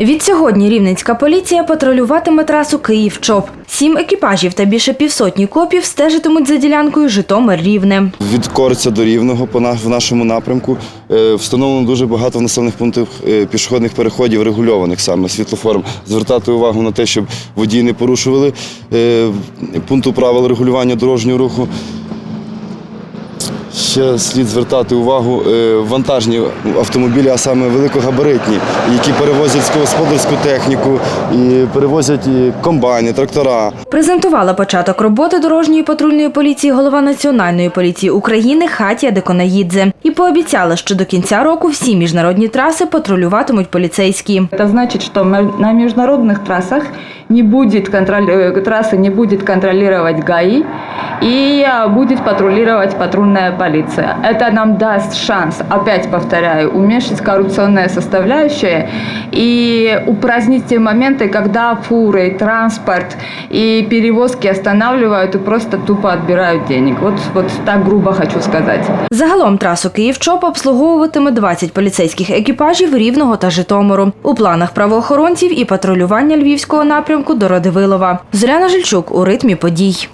Відсьогодні рівненська поліція патрулюватиме трасу Київ-Чоп. Сім екіпажів та більше півсотні копів стежитимуть за ділянкою Житомир-Рівне. Від Корця до Рівного в нашому напрямку е, встановлено дуже багато в населених пунктах е, пішохідних переходів, регульованих саме світлофором. Звертати увагу на те, щоб водії не порушували е, пункту правил регулювання дорожнього руху. Ще слід звертати увагу е, вантажні автомобілі, а саме великогабаритні, які перевозять сільськогосподарську техніку і перевозять і комбайни, трактора. Презентувала початок роботи дорожньої патрульної поліції голова Національної поліції України Хатія Деконаїдзе і пообіцяла, що до кінця року всі міжнародні траси патрулюватимуть поліцейські. Это значит, что ме- на международных трассах не будет контроль, э, трассы не будет контролировать ГАИ и а, будет патрулировать патрульная полиция. Это нам даст шанс, опять повторяю, уменьшить коррупционные составляющие и упразднить те моменты, когда фуры, транспорт и перевозки останавливают и просто тупо отбирают денег. Вот, вот так грубо хочу сказать. Загалом трасу Київ-Чоп обслуговуватиме 20 поліцейських екіпажів Рівного та Житомиру. У планах правоохоронців і патрулювання львівського напрямку напрямку до Радивилова. Зоряна Жильчук у ритмі подій.